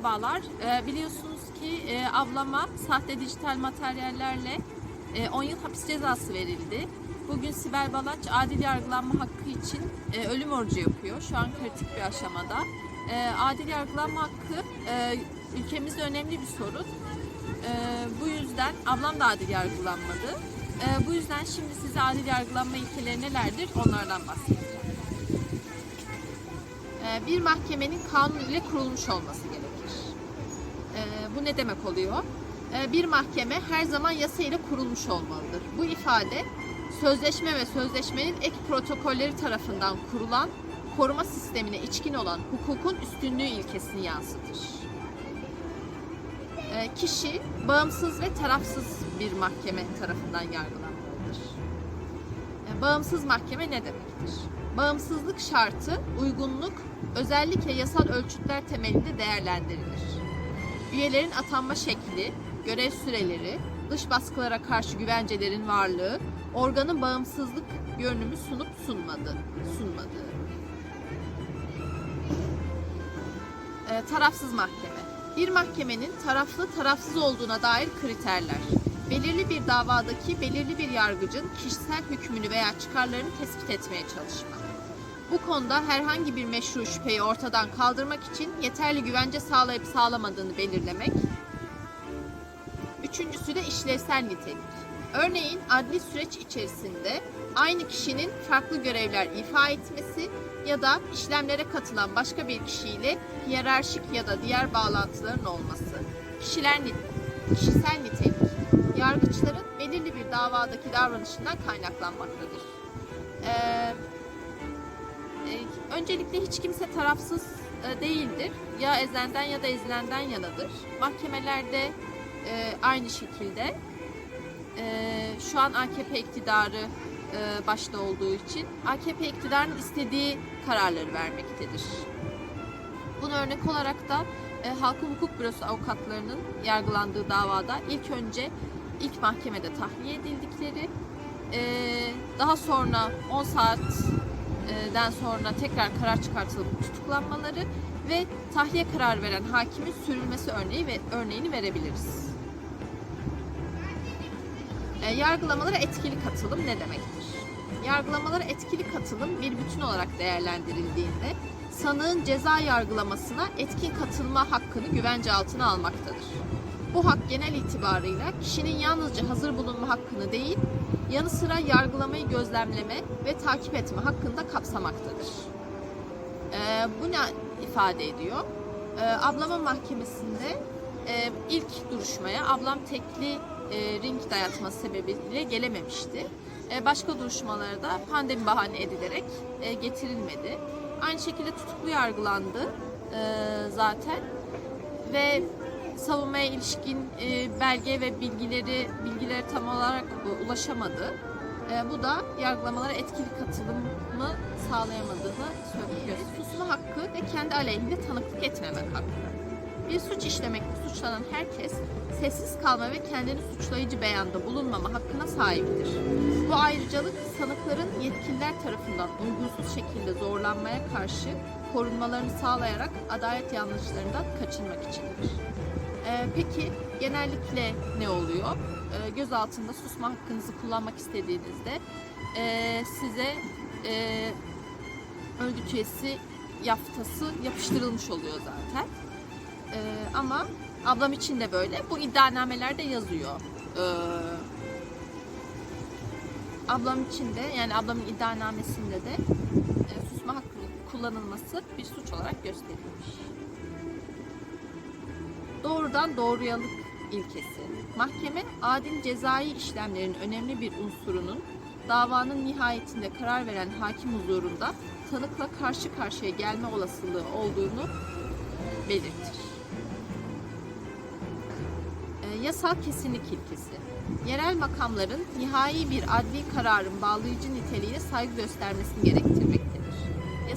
Merhabalar. Ee, biliyorsunuz ki e, ablama sahte dijital materyallerle e, 10 yıl hapis cezası verildi. Bugün Sibel Balaç adil yargılanma hakkı için e, ölüm orucu yapıyor. Şu an kritik bir aşamada. E, adil yargılanma hakkı e, ülkemizde önemli bir sorun. E, bu yüzden ablam da adil yargılanmadı. E, bu yüzden şimdi size adil yargılanma ilkeleri nelerdir onlardan bahsedeceğim. Ee, bir mahkemenin kanun ile kurulmuş olması Bu ne demek oluyor? Ee, Bir mahkeme her zaman yasa ile kurulmuş olmalıdır. Bu ifade sözleşme ve sözleşmenin ek protokolleri tarafından kurulan koruma sistemine içkin olan hukukun üstünlüğü ilkesini yansıtır. Ee, Kişi bağımsız ve tarafsız bir mahkeme tarafından yargılanmalıdır. E, Bağımsız mahkeme ne demektir? Bağımsızlık şartı, uygunluk özellikle yasal ölçütler temelinde değerlendirilir. Üyelerin atanma şekli, görev süreleri, dış baskılara karşı güvencelerin varlığı, organın bağımsızlık görünümü sunup sunmadı, sunmadığı. E, tarafsız mahkeme. Bir mahkemenin taraflı tarafsız olduğuna dair kriterler. Belirli bir davadaki belirli bir yargıcın kişisel hükmünü veya çıkarlarını tespit etmeye çalışmak. Bu konuda herhangi bir meşru şüpheyi ortadan kaldırmak için yeterli güvence sağlayıp sağlamadığını belirlemek. Üçüncüsü de işlevsel nitelik. Örneğin adli süreç içerisinde aynı kişinin farklı görevler ifa etmesi ya da işlemlere katılan başka bir kişiyle hiyerarşik ya da diğer bağlantıların olması. Kişiler kişisel nitelik. Yargıçların belirli bir davadaki davranışından kaynaklanmaktadır. Ee, öncelikle hiç kimse tarafsız e, değildir. Ya ezenden ya da ezilenden yanadır. Mahkemelerde e, aynı şekilde e, şu an AKP iktidarı başta olduğu için AKP iktidarının istediği kararları vermektedir. Buna örnek olarak da Halkın Hukuk Bürosu avukatlarının yargılandığı davada ilk önce ilk mahkemede tahliye edildikleri, daha sonra 10 saatten sonra tekrar karar çıkartılıp tutuklanmaları ve tahliye karar veren hakimin sürülmesi örneği ve örneğini verebiliriz. E, yargılamalara etkili katılım ne demektir? Yargılamalara etkili katılım bir bütün olarak değerlendirildiğinde sanığın ceza yargılamasına etkin katılma hakkını güvence altına almaktadır. Bu hak genel itibarıyla kişinin yalnızca hazır bulunma hakkını değil, yanı sıra yargılamayı gözlemleme ve takip etme hakkını da kapsamaktadır. E, bu ne ifade ediyor? E, ablamın mahkemesinde e, ilk duruşmaya ablam tekli e, ring dayatması sebebiyle gelememişti. E, başka duruşmalara da pandemi bahane edilerek e, getirilmedi. Aynı şekilde tutuklu yargılandı e, zaten ve savunmaya ilişkin e, belge ve bilgileri bilgileri tam olarak e, ulaşamadı. E, bu da yargılamalara etkili katılımı sağlayamadığını söylüyor. Susma hakkı ve kendi aleyhinde tanıklık etmemek hakkı. Bir suç işlemekte suçlanan herkes sessiz kalma ve kendini suçlayıcı beyanda bulunmama hakkına sahiptir. Bu ayrıcalık sanıkların yetkililer tarafından uygunsuz şekilde zorlanmaya karşı korunmalarını sağlayarak adalet yanlışlarından kaçınmak içindir. Ee, peki genellikle ne oluyor? Ee, göz altında susma hakkınızı kullanmak istediğinizde e, size e, örgüt üyesi yaftası yapıştırılmış oluyor zaten. Ee, ama ablam için de böyle. Bu iddianamelerde yazıyor. Ee, ablam için de yani ablamın iddianamesinde de e, susma hakkının kullanılması bir suç olarak gösterilmiş. Doğrudan doğruyalık ilkesi. Mahkeme adil cezai işlemlerin önemli bir unsurunun davanın nihayetinde karar veren hakim huzurunda tanıkla karşı karşıya gelme olasılığı olduğunu belirtir. E, yasal kesinlik ilkesi. Yerel makamların nihai bir adli kararın bağlayıcı niteliğine saygı göstermesini gerektirmektedir.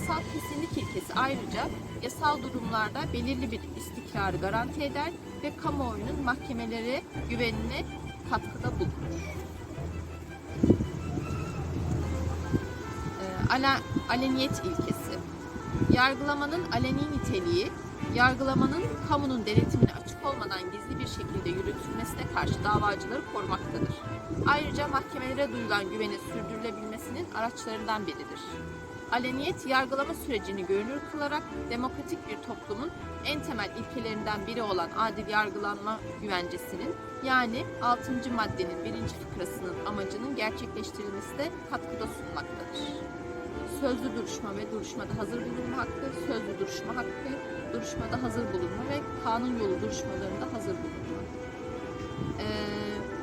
Yasal kesinlik ilkesi ayrıca yasal durumlarda belirli bir istikrarı garanti eder ve kamuoyunun mahkemelere güvenine katkıda bulunur. E, ala, aleniyet ilkesi. Yargılamanın aleni niteliği yargılamanın kamunun denetimine açık olmadan gizli bir şekilde yürütülmesine karşı davacıları korumaktadır. Ayrıca mahkemelere duyulan güveni sürdürülebilmesinin araçlarından biridir. Aleniyet, yargılama sürecini görünür kılarak demokratik bir toplumun en temel ilkelerinden biri olan adil yargılanma güvencesinin yani 6. maddenin 1. fıkrasının amacının gerçekleştirilmesine katkıda sunmaktadır. Sözlü duruşma ve duruşmada hazır bulunma hakkı, sözlü duruşma hakkı, duruşmada hazır bulunma ve kanun yolu duruşmalarında hazır bulunma. Ee,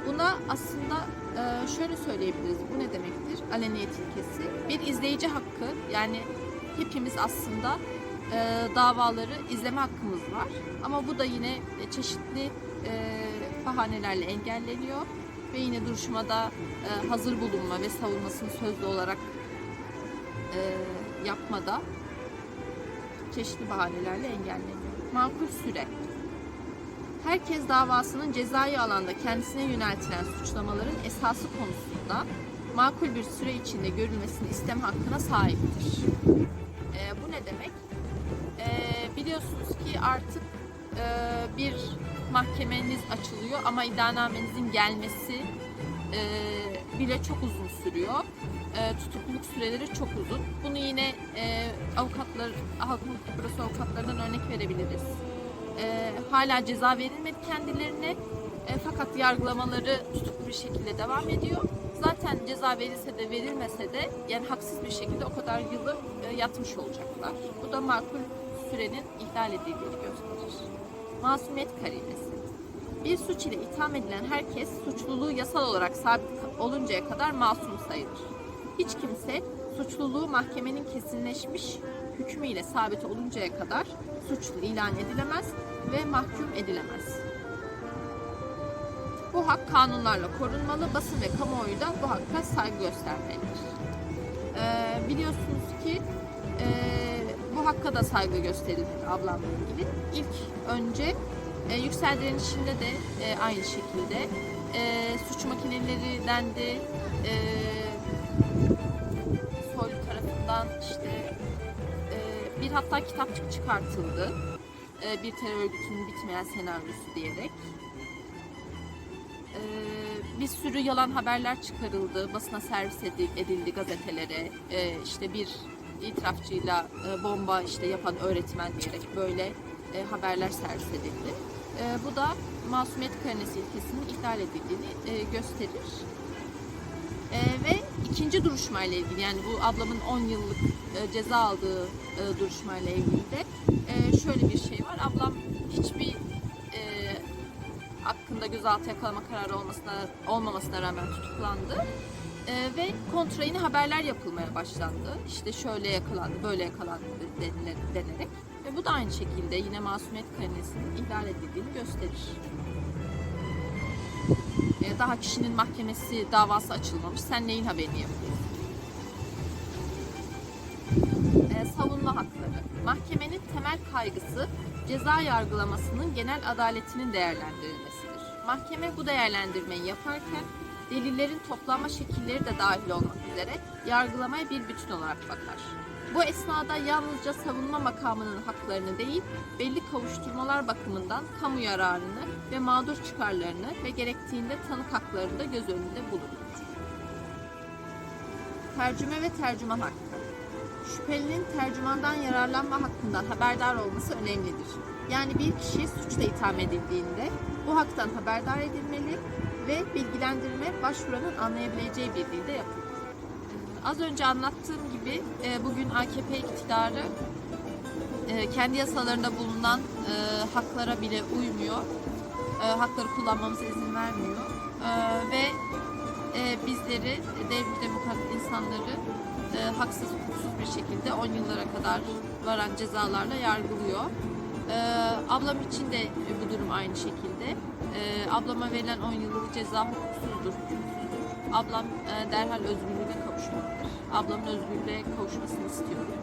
buna aslında şöyle söyleyebiliriz. Bu ne demektir? Aleniyet ilkesi. Bir izleyici hakkı yani hepimiz aslında e, davaları izleme hakkımız var. Ama bu da yine çeşitli e, bahanelerle engelleniyor ve yine duruşmada e, hazır bulunma ve savunmasını sözlü olarak yapmada çeşitli bahanelerle engelleniyor. Makul süre. Herkes davasının cezai alanda kendisine yöneltilen suçlamaların esası konusunda makul bir süre içinde görülmesini isteme hakkına sahiptir. E, bu ne demek? E, biliyorsunuz ki artık e, bir mahkemeniz açılıyor ama iddianamenizin gelmesi e, bile çok uzun sürüyor. E, tutukluluk süreleri çok uzun. Bunu yine e, avukatlar, halkın avukatlarından örnek verebiliriz. E, hala ceza verilmedi kendilerine e, fakat yargılamaları tutuklu bir şekilde devam ediyor. Zaten ceza verilse de verilmese de yani haksız bir şekilde o kadar yılı e, yatmış olacaklar. Bu da makul sürenin ihlal edildiğini gösterir. Masumiyet karinesi. Bir suç ile itham edilen herkes suçluluğu yasal olarak sabit oluncaya kadar masum sayılır. Hiç kimse suçluluğu mahkemenin kesinleşmiş hükmüyle sabit oluncaya kadar suçlu ilan edilemez ve mahkum edilemez. Bu hak kanunlarla korunmalı, basın ve kamuoyu da bu hakka saygı göstermelidir. Ee, biliyorsunuz ki e, bu hakka da saygı gösterilmeli ablamla ilgili. İlk önce e, yüksel direnişinde de e, aynı şekilde e, suç makineleri dendi, e, soylu tarafından işte bir hatta kitapçık çıkartıldı. E, bir terör örgütünün bitmeyen senaryosu diyerek. E, bir sürü yalan haberler çıkarıldı, basına servis edi- edildi gazetelere. E, işte bir itirafçıyla e, bomba işte yapan öğretmen diyerek böyle e, haberler servis edildi. E, bu da masumiyet karinesi ilkesinin ihlal edildiğini e, gösterir. E, ve ikinci duruşmayla ilgili yani bu ablamın 10 yıllık e, ceza aldığı e, duruşmayla ilgili de e, şöyle bir şey var. Ablam hiçbir e, hakkında gözaltı yakalama kararı olmasına olmamasına rağmen tutuklandı. E, ve kontra yine haberler yapılmaya başlandı. İşte şöyle yakalandı, böyle yakalandı denile- denerek. Ve bu da aynı şekilde yine masumiyet karinesinin ihlal edildiğini gösterir. E, daha kişinin mahkemesi davası açılmamış. Sen neyin haberini yapıyorsun? E, savunma hakları. Mahkemenin temel kaygısı ceza yargılamasının genel adaletinin değerlendirilmesidir. Mahkeme bu değerlendirmeyi yaparken delillerin toplanma şekilleri de dahil olmak üzere yargılamaya bir bütün olarak bakar. Bu esnada yalnızca savunma makamının haklarını değil, belli kavuşturmalar bakımından kamu yararını ve mağdur çıkarlarını ve gerektiğinde tanık haklarını da göz önünde bulundurur. Tercüme ve tercüman hakkı. Şüphelinin tercümandan yararlanma hakkından haberdar olması önemlidir. Yani bir kişi suçla itham edildiğinde bu haktan haberdar edilmeli ve bilgilendirme başvuranın anlayabileceği bir dilde yapılır. Az önce anlattığım gibi e, bugün AKP iktidarı e, kendi yasalarında bulunan e, haklara bile uymuyor. E, Hakları kullanmamıza izin vermiyor. E, Ve e, bizleri, devlet demokrat insanları e, haksız hukuksuz bir şekilde 10 yıllara kadar varan cezalarla yargılıyor. E, ablam için de bu durum aynı şekilde. E, ablama verilen 10 yıllık ceza hukuksuzdur. Ablam e, derhal özgürlüğüne kavuşmalıdır. Ablamın özgürlüğe kavuşmasını istiyorum.